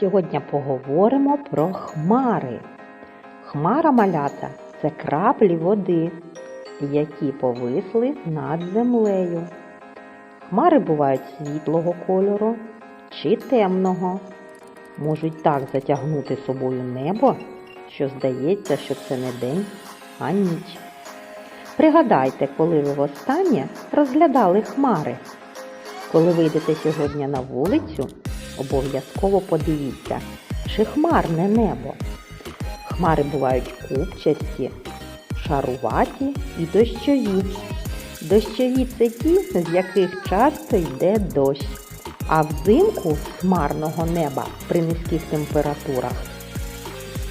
Сьогодні поговоримо про хмари. Хмара малята це краплі води, які повисли над землею. Хмари бувають світлого кольору чи темного. Можуть так затягнути собою небо, що здається, що це не день, а ніч. Пригадайте, коли ви востаннє розглядали хмари. Коли вийдете сьогодні на вулицю, обов'язково подивіться, чи хмарне небо. Хмари бувають купчасті, шаруваті і дощові. Дощові це ті, з яких часто йде дощ, а взимку з хмарного неба при низьких температурах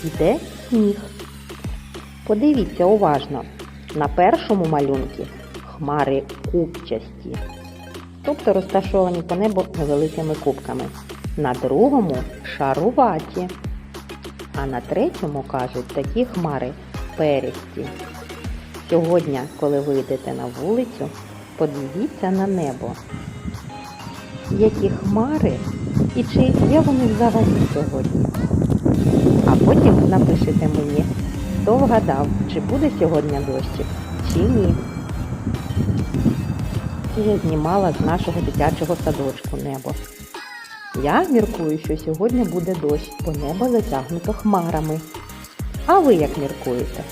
йде сніг. Подивіться уважно, на першому малюнку хмари купчасті, тобто розташовані по небу невеликими кубками. На другому шаруваті, а на третьому кажуть такі хмари пересті. Сьогодні, коли вийдете на вулицю, подивіться на небо. Які хмари і чи є вони взагалі сьогодні? А потім напишете мені, хто вгадав, чи буде сьогодні дощик, чи ні. Я знімала з нашого дитячого садочку небо. Я міркую, що сьогодні буде дощ, бо небо затягнуто хмарами. А ви як міркуєте?